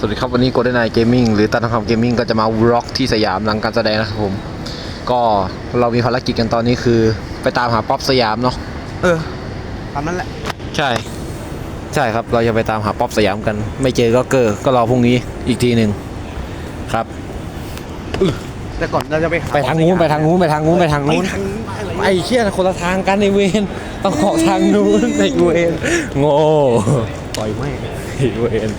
สวัสดีครับวันนี้ Golden Eye Gaming หรือตันทองคำเกมมิ่งก็จะมาบล็อกที่สยามหลังการแสดงนะครับผม ก็เรามีภารกิจกันตอนนี้คือ ไปตามหาป๊อปสยามเนาะเออตามนั้นแหละ ใช่ ใช่ครับเราจะไปตามหาป๊อปสยามกัน ไม่เจอก็เกอก็รอพรุ่งนี้อีกทีหนึ่งครับ แต่ก่อนเราจะไปหไปทางนู้นไปทางนู้นไปทางนู้นไปทางไปนู้นทางนู้นอะไรไอ้เชี่ยคนละทางกันในเวนต้องออกทางนู้นในเวนโง่ปล่อยไม่ไอ้เวน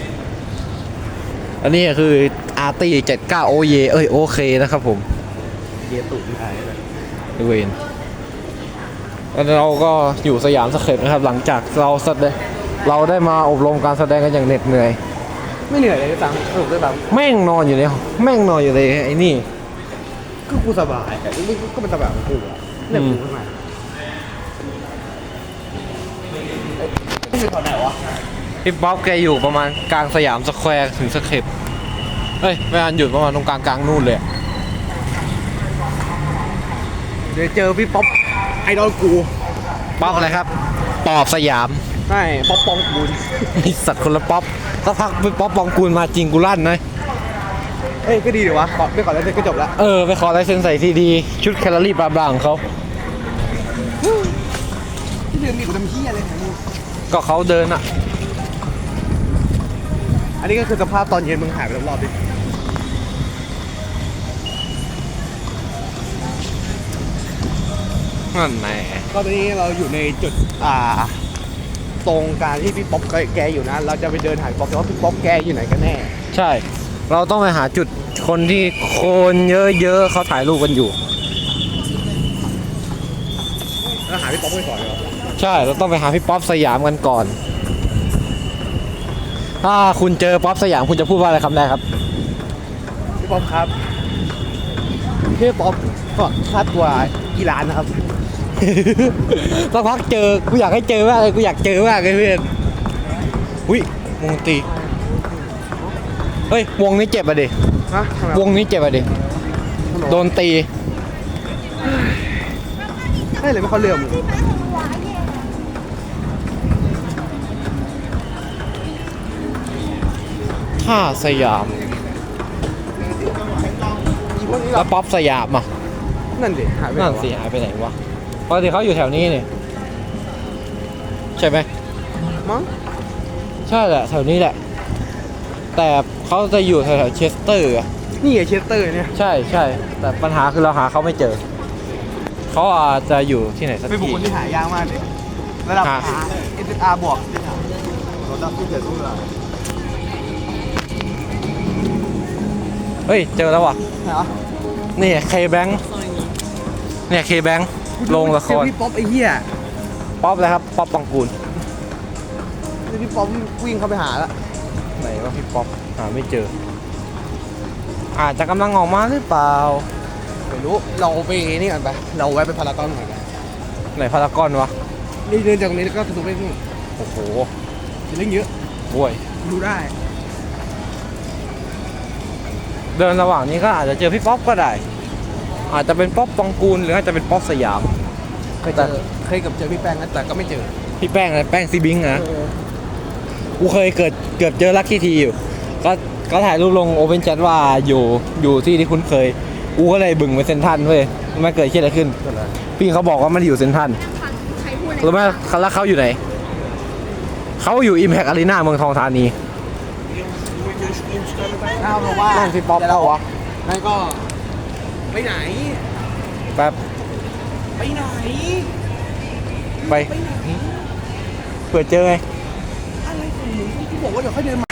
อันนี้คืออาร์ตี้เจ็ดเก้าโอเยเอ้ยโอเคนะครับผมเยตุไม่ได้เลยไอ้เวนแล้วเราก็อยู่สยามสเคปนะครับ หลังจากเราแสดงเราได้มาอบรมการแสดงกันอย่างเหน็ดเหนื่อย ไม่เหนื่อยเลยตังสนุกด้วยแบบแม่งนอนอยู่ในแม่งนอนอยู่ในไอ้นี่ก็กูสบายอะนี่ก็เป็นสบายของกูอะเนี่ยกูทำไมเอ้ยนี่เป็นตอนไหนวะ พี่ป๊อปแกอยู่ประมาณกลางสยามสแควร์ถึงสเคปเฮ้ยไม่อันอยู่ประมาณตรงกลางกลางนู่นเลยอะเดี๋ยวเจอพี่ป๊อปไอดอลกูป๊อปอะไรครับ ปอบสยาม ใช่ป๊อปปองกูลไอสัตว์คนละป๊อปสักพักไปป๊อปปองกูลมาจริงกูลั่นนะเอ้ยก็ดีเดี๋ยววะขอไม่ขอแล้วก็จบละเออไปขอลายเซ็นใส่ทีดีชุดแคลอรี่บลาบลาของเขาที่เดือนมีกูทำเฮียอะไรของมึงก็เขาเดินอะ อันนี้ก็คือสภาพตอนเย็นมึงหายไปรอบๆดินั่นแหละก็ตอนนี้เราอยู่ในจุดอ่า ตรงกลารที่พี่ป๊อปแกอยู่นะ เราจะไปเดินหาพี่ป๊อปแต่ว่าพี่ป๊อปแกอยู่ไหนกันแน่ ใช่ เราต้องไปหาจุดคนที่คนเยอะๆเขาถ่ายรูปกันอยู่ แล้วหาพี่ป๊อปไปก่อนเลยเหรอ ใช่ เราต้องไปหาพี่ป๊อปสยามกันก่อน ถ้าคุณเจอป๊อปสยามคุณจะพูดว่าอะไรคำแรกครับ พี่ป๊อปครับพี่ป๊อปก็ค่าตัวกี่ล้านนะครับ สักพักเจอกูอยากให้เจอมากเลยกูอยากเจอมากเลยเพื่อนอุ้ยวงดนตรีเฮ้ยวงนี้เจ็บอะดิฮะทำไมวงนี้เจ็บอะดิโดนตีได้เลยไม่เขาเลื่อม ท่าสยามอีพวกนี้เหรแล้อวป๊อปสยามอะนั่นดิหายไปไหนนั่นวะสิหายไปไหนวะปกติเขาอยู่แถวนี้นี่ใช่ไหมมั้งใช่แหละแถวนี้แหละ แต่เขาจะอยู่แถวๆเชสเตอร์อะ นี่ไงเชสเตอร์เนี่ยใช่ใช่แต่ปัญหาคือเราหาเขาไม่เจอ เขาอาจจะอยู่ที่ไหนสักเป็นบุคที่ คลที่หายากมากเลยระดับ หาเอสอาร์บวกระดับที่เกิดขึ้นแล้ว เฮ้ย เจอแล้วว่ะเหรอนี่เคแบงเนี่ยเคแบงลงละคเจอรพี่ป๊อปไอ้เหี้ยป๊อปเลยครับ ป๊อปปังกูลเจอพี่ป๊อปวิ่งเข้าไปหาแล้วไหนว่าพี่ป๊อปหาไม่เจอ อาจจะกำลังออกมาหรือเปล่า ไม่รู้ เราไปนี่กันไป เราแวะไปพารากอนหน่อยกันไหนพารากอนวะ นี่เดินจากตรงนี้แล้วก็ทะลุไปนู่นโอ้โหจะเรื่องเยอะบ้วยดูได้ เดินระหว่างนี้ก็อาจจะเจอพี่ป๊อปก็ได้ อาจจะเป็นป๊อปปองกูลหรืออาจจะเป็นป๊อปสยาม เคยเจอเคยกับเจอพี่แป้งนะแต่ก็ไม่เจอพี่แป้งอะไรแป้งซีบิงค์นะเออกูเคยเกิดเกือบเจอลักกี้ทีอยู่ ก็ก็ถ่ายรูปลงโอเ n นแชทว่าอยู่อยู่ที่ที่คุ้นเคยกูก็เลยบึงไปเซนทรันเว้ยมันเกิดเช่นอะไรขึ้น พี่เขาบอกว่ามันอยู่เซนทรันรู้ไหมแล้วเขาอยู่ไหน เขาอยู่อิมแพกอารีนาเมืองทองธานี เอาเพราะว่านั่นพี่ป๊อปเปล่าวะนั่นก็ไปไหน แป๊บ ไปไหน ไป ไปไหนเปิดเจอไง อะไรของมึงกูบอกว่าเดี๋ยวค่อยเดินมา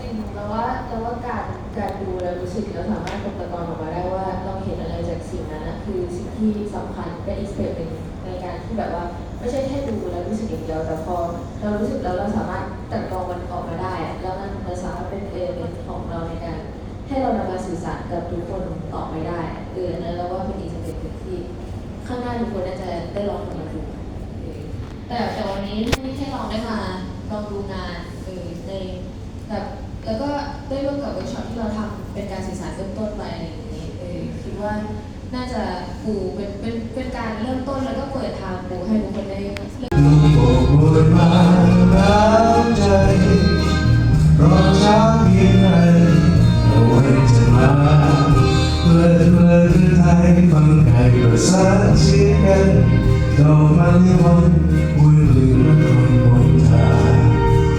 จริงๆแล้วว่าแล้วว่าการการดูแล้วรู้สึกเราสามารถตกตะกอนออกมาได้ว่าเราเห็นอะไรจากสิ่งนั้นนะคือสิ่ง ที่สำคัญเป็นอีกสเต็ปหนึ่งในการที่แบบว่าไม่ใช่แค่ดูแล้วรู้สึกอย่างเดียวแต่พอเรารู้สึกแล้วเราสามารถตัดกรองมันออกมาได้ แล้วมันมันสามารถเป็นเอเลเมนของเราในการให้เรานำมาสื่อสารกับทุกคนต่อไปได้เอออันนั้นเราว่าเป็นอีกสเต็ปหนึ่งที่ข้างหน้าทุกคนน่าจะได้ลองทำมันดูแต่แต่วันนี้ไม่ใช่ลองได้มาลองดูงานเออในแบบแล้วก็ได้ร่วมกับเวิร์กช็อปที่เราทำเป็นการสื่อสารเริ่มต้นไปอะไรอย่างนี้เออคิดว่า น่าจะปูเป็นเป็นเป็นการเริ่มต้นแล้วก็เปิดทางปูให้ทุกคนได้เริ่ม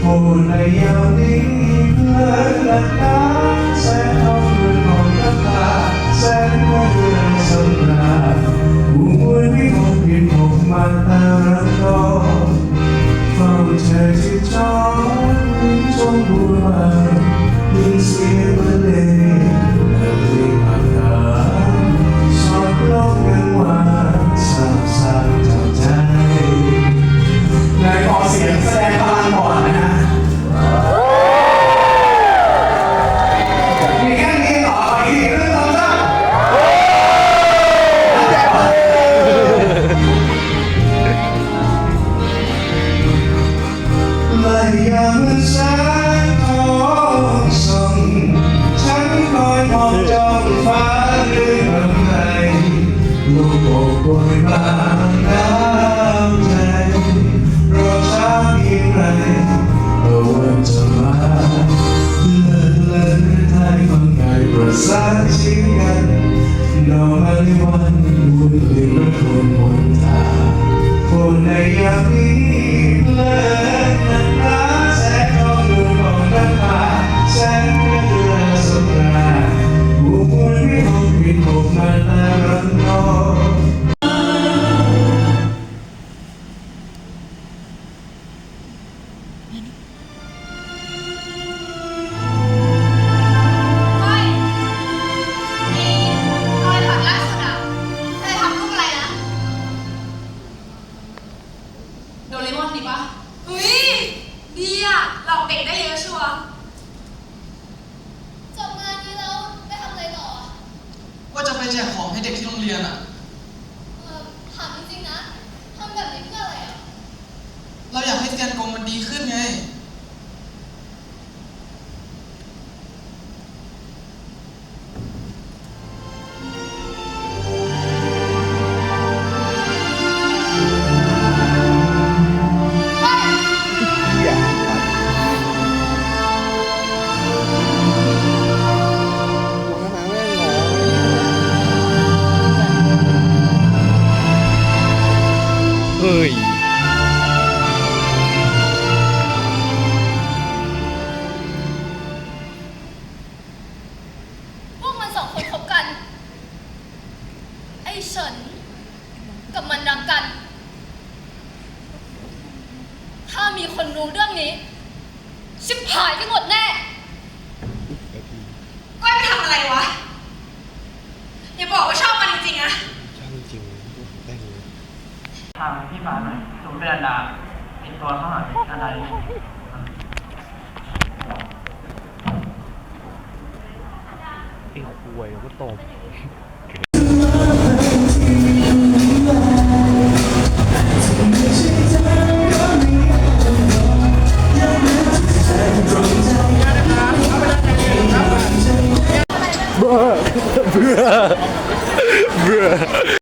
โอ้ในยามนี้เพลินหลับ มบัวยิ ฟ้าด้วยกำไรลูกโอบโบยบางน้ำใจรอช้าเพียงไรเอาวันจะมาเลิศเลิศไทยฟังไก่ประสานเสียงกันดอกมะลิวันวุ่นลืมระคนบนทาคนในยามนี้ โดเรมอนดีปะเฮ้ยดีอะหลอกเด็กได้เยอะชัวร์จบงานนี้แล้วได้ทำอะไรต่อ ว่าจะไปแจกของให้เด็กที่โรงเรียนอะ กัน ไอ้เฉินกับมันรักกัน ถ้ามีคนรู้เรื่องนี้ ชิบหายกันหมดแน่ก้อยไปทำอะไรวะ อย่าบอกว่าชอบมันจริงๆอะทางพี่ฟ้าหน่อยสูงเดือนดาติดตัวเข้าหน่อยอะไร ไอ้ค วยก็ตบ